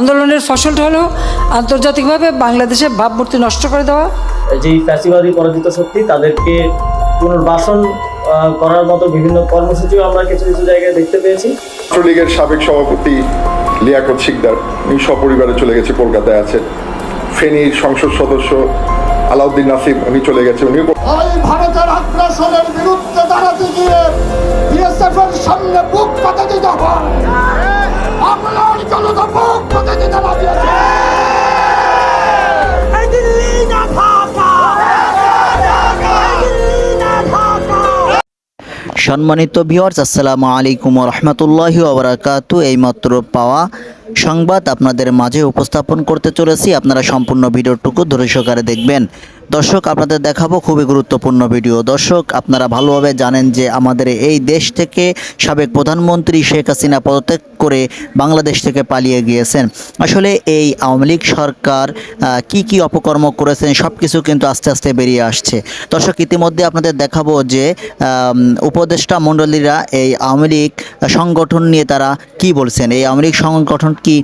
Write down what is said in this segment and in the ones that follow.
আন্দোলনের ফসলটা হলো আন্তর্জাতিকভাবে বাংলাদেশের ভাবমূর্তি নষ্ট করে দেওয়া। যেই ফ্যাসিবাদী পরাজিত শক্তি তাদেরকে পুনর্বাসন করার মতো বিভিন্ন কর্মসূচিও আমরা কিছু কিছু জায়গায় দেখতে পেয়েছি। ছাত্রলীগের সাবেক সভাপতি লিয়াকত শিকদার উনি সপরিবারে চলে গেছে কলকাতায় আছে। ফেনীর সংসদ সদস্য আলাউদ্দিন নাসিম উনি চলে গেছে উনিও ওই ভারতের আগ্রাসনের বিরুদ্ধে দাঁড়াতে গিয়ে বিএসএফ এর সামনে বুক পাতে দিতে বাংলার জনতা বুক পাতে দিতে লাগিয়েছে সম্মানিত ভিউয়ার্স আসসালামু আলাইকুম রহমতুল্লাহি ওবরাকাতু এইমাত্র পাওয়া সংবাদ আপনাদের মাঝে উপস্থাপন করতে চলেছি। আপনারা সম্পূর্ণ ভিডিওটুকু ধৈর্য সহকারে দেখবেন। দর্শক, আপনাদের দেখাবো খুবই গুরুত্বপূর্ণ ভিডিও। দর্শক, আপনারা ভালোভাবে জানেন যে আমাদের এই দেশ থেকে সাবেক প্রধানমন্ত্রী শেখ হাসিনা পদত্যাগ করে বাংলাদেশ থেকে পালিয়ে গিয়েছেন। আসলে এই আওয়ামী লীগ সরকার কি কি অপকর্ম করেছেন সব কিছু কিন্তু আস্তে আস্তে বেরিয়ে আসছে। দর্শক, ইতিমধ্যে আপনাদের দেখাবো যে উপদেষ্টা মণ্ডলীরা এই আওয়ামী লীগ সংগঠন নিয়ে তারা কি বলছেন? এই আওয়ামী লীগ সংগঠন কি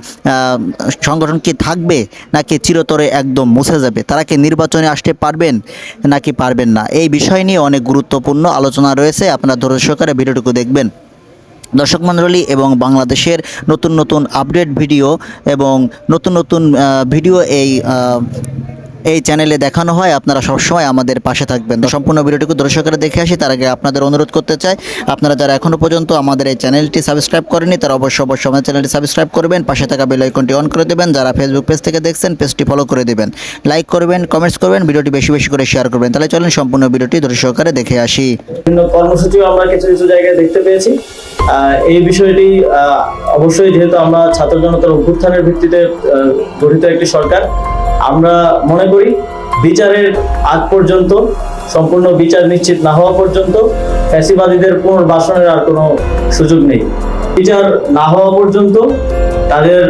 সংগঠন কি থাকবে নাকি চিরতরে একদম মুছে যাবে? তারা কি নির্বাচনে আসতে পারবেন নাকি পারবেন না? এই বিষয় নিয়ে অনেক গুরুত্বপূর্ণ আলোচনা রয়েছে। আপনারা ধৈর্য সহকারে ভিডিওটুকু দেখবেন। দর্শক মণ্ডলী এবং বাংলাদেশের নতুন নতুন আপডেট ভিডিও এবং নতুন নতুন ভিডিও এই এই চ্যানেলে দেখানো হয়, আপনারা সবসময় আমাদের পাশে থাকবেন। তো সম্পূর্ণ ভিডিওটিকে দর্শকরা দেখে আসি, তার আগে আপনাদের অনুরোধ করতে চাই, আপনারা যারা এখনও পর্যন্ত আমাদের এই চ্যানেলটি সাবস্ক্রাইব করেনি তারা অবশ্যই অবশ্যই আমাদের চ্যানেলটি সাবস্ক্রাইব করবেন, পাশে থাকা বেল আইকনটি অন করে দেবেন, যারা ফেসবুক পেজ থেকে দেখছেন পেজটি ফলো করে দেবেন। লাইক করবেন কমেন্টস করবেন, ভিডিওটি বেশি বেশি করে শেয়ার করবেন। তাহলে চলেন সম্পূর্ণ ভিডিওটি দর্শকরা দেখে আসি। বিভিন্ন কর্মসূচিও আমরা কিছু কিছু জায়গায় দেখতে পেয়েছি। এই বিষয়টি অবশ্যই যেহেতু আমরা ছাত্র জনতার অভ্যুত্থানের ভিত্তিতে গঠিত একটি সরকার আমরা মনে করি বিচারের আগ পর্যন্ত, সম্পূর্ণ বিচার নিশ্চিত না হওয়া পর্যন্ত ফ্যাসিবাদীদের পুনর্বাসনের আর কোনো সুযোগ নেই। বিচার না হওয়া পর্যন্ত তাদের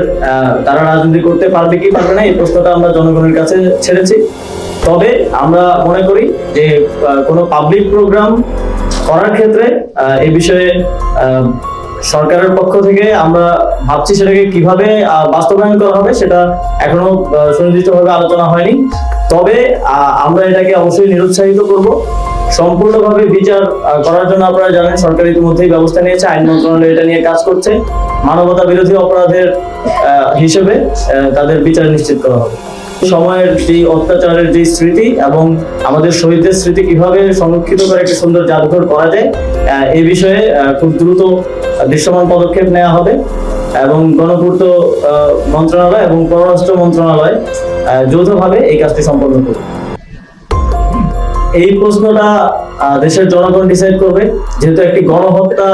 তারা রাজনীতি করতে পারবে কি পারবে না, এই প্রশ্নটা আমরা জনগণের কাছে ছেড়েছি। তবে আমরা মনে করি যে কোনো পাবলিক প্রোগ্রাম করার ক্ষেত্রে এই বিষয়ে সরকারের পক্ষ থেকে আমরা ভাবছি সেটাকে কীভাবে বাস্তবায়ন করা হবে সেটা এখনও সুনির্দিষ্টভাবে আলোচনা হয়নি। তবে আমরা এটাকে অবশ্যই নিরুৎসাহিত করব। সম্পূর্ণভাবে বিচার করার জন্য আপনারা জানেন সরকার ইতিমধ্যেই ব্যবস্থা নিয়েছে, আইন মন্ত্রণালয় এটা নিয়ে কাজ করছে। মানবতা বিরোধী অপরাধের হিসেবে তাদের বিচার নিশ্চিত করা হবে। সময়ের যে অত্যাচারের যে স্মৃতি এবং আমাদের শহীদদের স্মৃতি কীভাবে সংরক্ষিত করে একটা সুন্দর জাদুঘর করা যায় এই বিষয়ে খুব দ্রুত দৃশ্যমান পদক্ষেপ নেওয়া হবে এবং গণপূর্ত মন্ত্রণালয় এবং পররাষ্ট্র মন্ত্রণালয় যৌথভাবে এই কাজটি সম্পন্ন করবে। এই প্রশ্নটা দেশের জনগণ ডিসাইড করবে। যেহেতু একটি গণহত্যা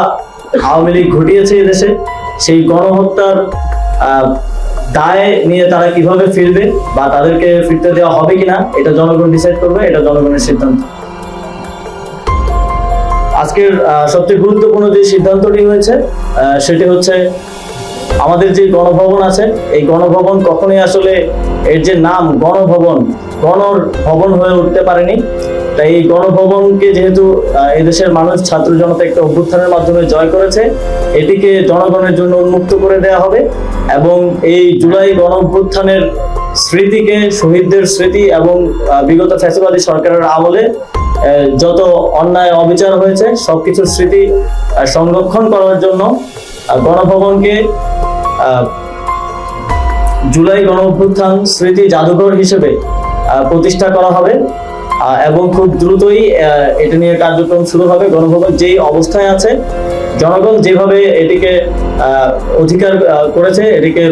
আওয়ামী লীগ ঘটিয়েছে এই দেশে সেই গণহত্যার দায় নিয়ে তারা কীভাবে ফিরবে বা তাদেরকে ফিরতে দেওয়া হবে কিনা, এটা জনগণ ডিসাইড করবে, এটা জনগণের সিদ্ধান্ত। আজকের সবচেয়ে গুরুত্বপূর্ণ যে সিদ্ধান্তটি হয়েছে সেটি হচ্ছে আমাদের যে গণভবন আছে, এই গণভবন কখনোই আসলে এর যে নাম গণভবন গণর ভবন হয়ে উঠতে পারেনি। তাই এই গণভবনকে যেহেতু এদেশের মানুষ, ছাত্র জনতা একটা অভ্যুত্থানের মাধ্যমে জয় করেছে, এটিকে জনগণের জন্য উন্মুক্ত করে দেওয়া হবে এবং এই জুলাই গণ অভ্যুত্থানের স্মৃতিকে, শহীদদের স্মৃতি এবং বিগত ফ্যাসিবাদী সরকারের আমলে যত অন্যায় অবিচার হয়েছে, সবকিছুর স্মৃতি সংরক্ষণ করার জন্য গণভবনকে জুলাই গণ অভ্যুত্থান স্মৃতি জাদুঘর হিসেবে প্রতিষ্ঠা করা হবে। এবং খুব দ্রুতই এটা নিয়ে কার্যক্রম শুরু হবে, গণভবন যেই অবস্থায় আছে, জনগণ যেভাবে এটিকে অধিকার করেছে, এটিকে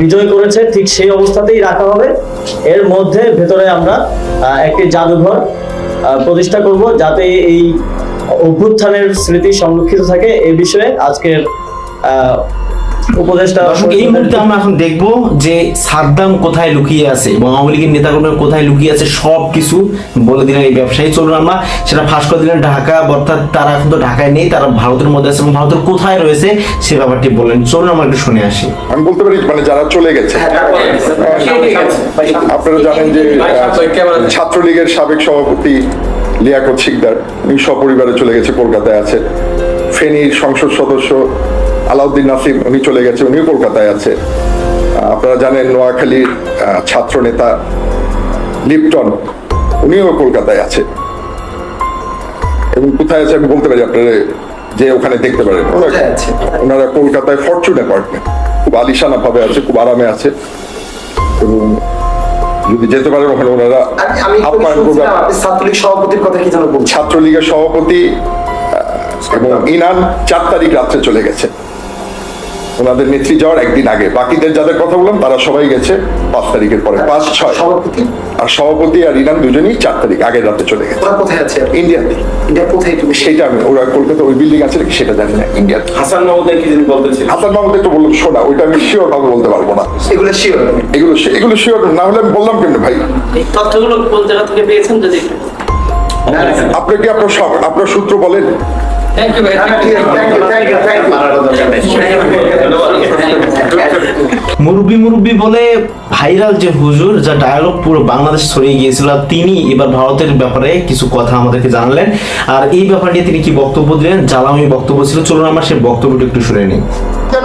বিজয় করেছে, ঠিক সেই অবস্থাতেই রাখা হবে। এর মধ্যে ভেতরে আমরা একটি জাদুঘর প্রতিষ্ঠা করব, যাতে এই অভ্যুত্থানের স্মৃতি সংরক্ষিত থাকে। এ বিষয়ে আজকের উপদেষ্টা এই মুহূর্তে আমরা এখন দেখব যে সাদ্দাম কোথায় লুকিয়ে আছে এবং আওয়ামী লীগের নেতাকর্মীরা কোথায় লুকিয়ে আছে সব কিছু বলে দিলেন এই ব্যবসায়ী। চলুন আমরা সেটা ফাঁস করে দিলেন ঢাকা অর্থাৎ তারা এখন তো ঢাকায় নেই তারা ভারতের মধ্যে আছে এবং ভারতের কোথায় রয়েছে সে ব্যাপারটি বললেন। চলুন আমরা একটু শুনে আসি। আমি বলতে পারি মানে যারা চলে গেছে আপনারা জানেন যে ছাত্রলীগের সাবেক সভাপতি লিয়াকত শিকদার উনি সপরিবারে চলে গেছে কলকাতায় আছে। ফেনীর সংসদ সদস্য আলাউদ্দিন নাসিম উনি চলে গেছে উনিও কলকাতায় আছে। আপনারা জানেন নোয়াখালীর ছাত্র নেতা লিপটন উনিও কলকাতায় আছে। এবং কোথায় আছে আমি বলতে পারি আপনারা যে ওখানে দেখতে পারেন? ওনারা কলকাতায় ফরচুন অ্যাপার্টমেন্ট খুব আলিশানা ভাবে আছে খুব আরামে আছে। এবং যদি যেতে পারেন ওখানে ওনারা আপ্যায়ন করবেন। ছাত্রলীগ সভাপতির কথা কি যেন ছাত্রলীগের সভাপতি এবং ইনান চার তারিখ রাত্রে চলে গেছে। ওনাদের নেত্রী যাওয়ার একদিন আগে। বাকিদের যাদের কথা বললাম তারা সবাই গেছে পাঁচ তারিখের পরে। পাঁচ ছয়। সভাপতি? আর সভাপতি আর ইনান দুজনেই চার তারিখ আগের রাতে চলে গেছে। ওরা কোথায় আছে? ইন্ডিয়াতে। এটা কোথায় তুমি? সেটা আমি ওরা কলকাতা ওই বিল্ডিং আছে নাকি সেটা জানি না ইন্ডিয়াতে। হাসান মাহমুদের কি যিনি হাসান মাহমুদ একটু বললাম শোনা ওইটা আমি শিওর ভাবে বলতে পারব না। এগুলো শিওর এগুলো এগুলো শিওর না হলে আমি বললাম কেমনে ভাই? তথ্যগুলো কোন জায়গা থেকে পেয়েছেন যদি আপনি কি আপনার আপনার সূত্র বলেন? থ্যাংক ইউ ভাই মুরব্বি মুরব্বি বলে ভাইরাল যে হুজুর যা ডায়ালগ পুরো বাংলাদেশ ছড়িয়ে গিয়েছিল তিনি এবার ভারতের ব্যাপারে কিছু কথা আমাদেরকে জানালেন। আর এই ব্যাপার নিয়ে তিনি কি বক্তব্য দিলেন? জ্বালামি বক্তব্য ছিল। চলুন আমরা সেই বক্তব্যটা একটু শুনে নিই।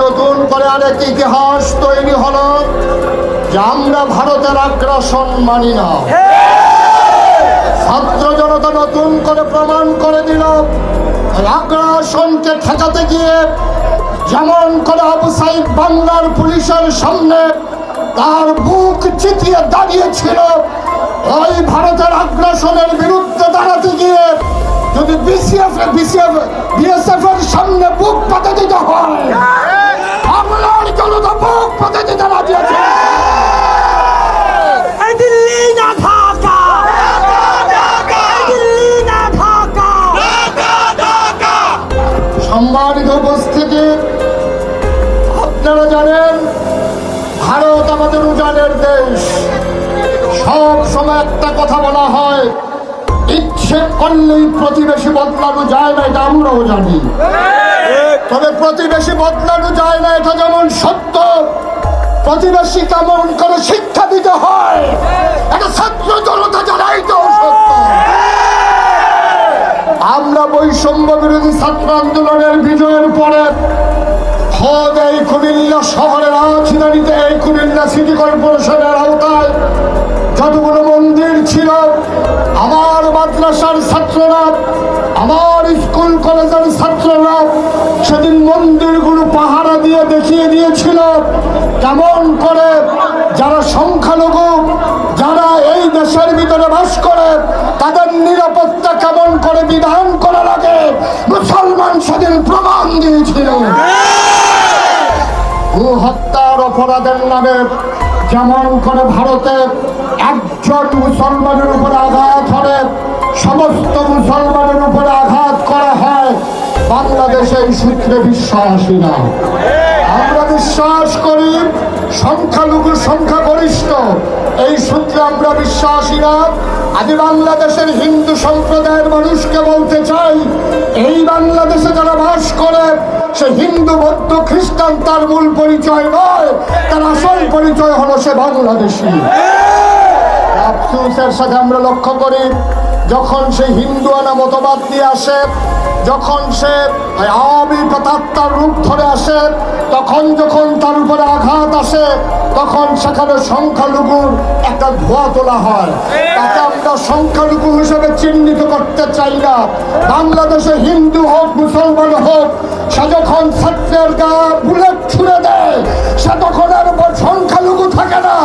নতুন করে আরেক ইতিহাস তৈরি হলো যে আমরা ভারতের আগ্রাসন মানি না। ছাত্র জনতা নতুন করে প্রমাণ করে দিল। আগ্রাসনকে ঠেকাতে গিয়ে যেমন করে আবু সাইদ বাংলার পুলিশের সামনে তার বুক চিতিয়ে দাঁড়িয়েছিল, ওই ভারতের আগ্রাসনের বিরুদ্ধে দাঁড়াতে গিয়ে যদি বিসিএফ বিসিএফ জানেন, ভারত আমাদের উজানের দেশ। সব সময় একটা কথা বলা হয়, ইচ্ছে করলেই প্রতিবেশী বদলানো যায় না, এটা আমরাও জানি। তবে প্রতিবেশী বদলানো যায় না, এটা যেমন সত্য, প্রতিবেশী কেমন করে শিক্ষা দিতে হয়, এটা ছাত্র জনতা জানাই তো সত্য। আমরা বৈষম্য বিরোধী ছাত্র আন্দোলনের বিজয়ের পরে খোদ এই কুমিল্লা শহরের রাজধানীতে এই কুমিল্লা সিটি কর্পোরেশনের আওতায় যতগুলো মন্দির ছিল, আমার মাদ্রাসার ছাত্ররা, আমার স্কুল কলেজের ছাত্ররা সেদিন মন্দিরগুলো পাহারা দিয়ে দেখিয়ে দিয়েছিল। কেমন করে যারা সংখ্যালঘু, যারা এই দেশের ভিতরে বাস করে, তাদের নিরাপত্তা কেমন করে বিধান অপরাধের নামে যেমন করে ভারতে একজন মুসলমানের উপরে আঘাত হলে সমস্ত মুসলমানের উপরে আঘাত করা হয়, বাংলাদেশে এই সূত্রে বিশ্বাসী না। আমরা বিশ্বাস করি, সংখ্যালঘু সংখ্যাগরিষ্ঠ, এই সূত্রে আমরা বিশ্বাসী না। আমি বাংলাদেশের হিন্দু সম্প্রদায়ের মানুষকে বলতে চাই, এই বাংলাদেশে যারা বাস করে সে হিন্দু, বৌদ্ধ, খ্রিস্টান, তার মূল পরিচয় নয়। তার আসল পরিচয় হলো সে বাংলাদেশি। আফসুসের সাথে আমরা লক্ষ্য করি, যখন সে হিন্দু আনা মতবাদ দিয়ে আসে যখন সে আওয়ামী রূপ ধরে আসে, তখন যখন তার উপরে আঘাত আসে, তখন সেখানে সংখ্যালঘুর একটা ধোয়া তোলা হয়। তাকে আমরা সংখ্যালঘু হিসেবে চিহ্নিত করতে চাই না। বাংলাদেশে হিন্দু হোক, মুসলমান হোক, সে যখন ছাত্রের গা বুলেট ছুড়ে দেয়, সে তখন আর উপর সংখ্যালঘু থাকে না।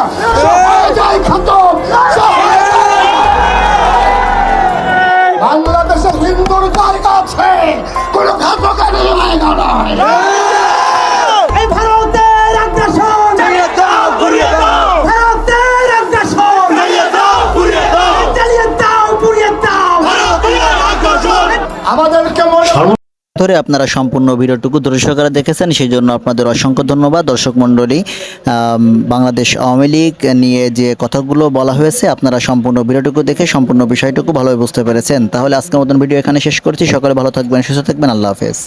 ধরে আপনারা সম্পূর্ণ ভিডিওটুকু দর্শকরা দেখেছেন সেই জন্য আপনাদের অসংখ্য ধন্যবাদ। দর্শক মণ্ডলী বাংলাদেশ আওয়ামী লীগ নিয়ে যে কথাগুলো বলা হয়েছে, আপনারা সম্পূর্ণ ভিডিওটুকু দেখে সম্পূর্ণ বিষয়টুকু ভালোভাবে বুঝতে পেরেছেন। তাহলে আজকের মতন ভিডিও এখানে শেষ করছি। সকালে ভালো থাকবেন, সুস্থ থাকবেন। আল্লাহ হাফেজ।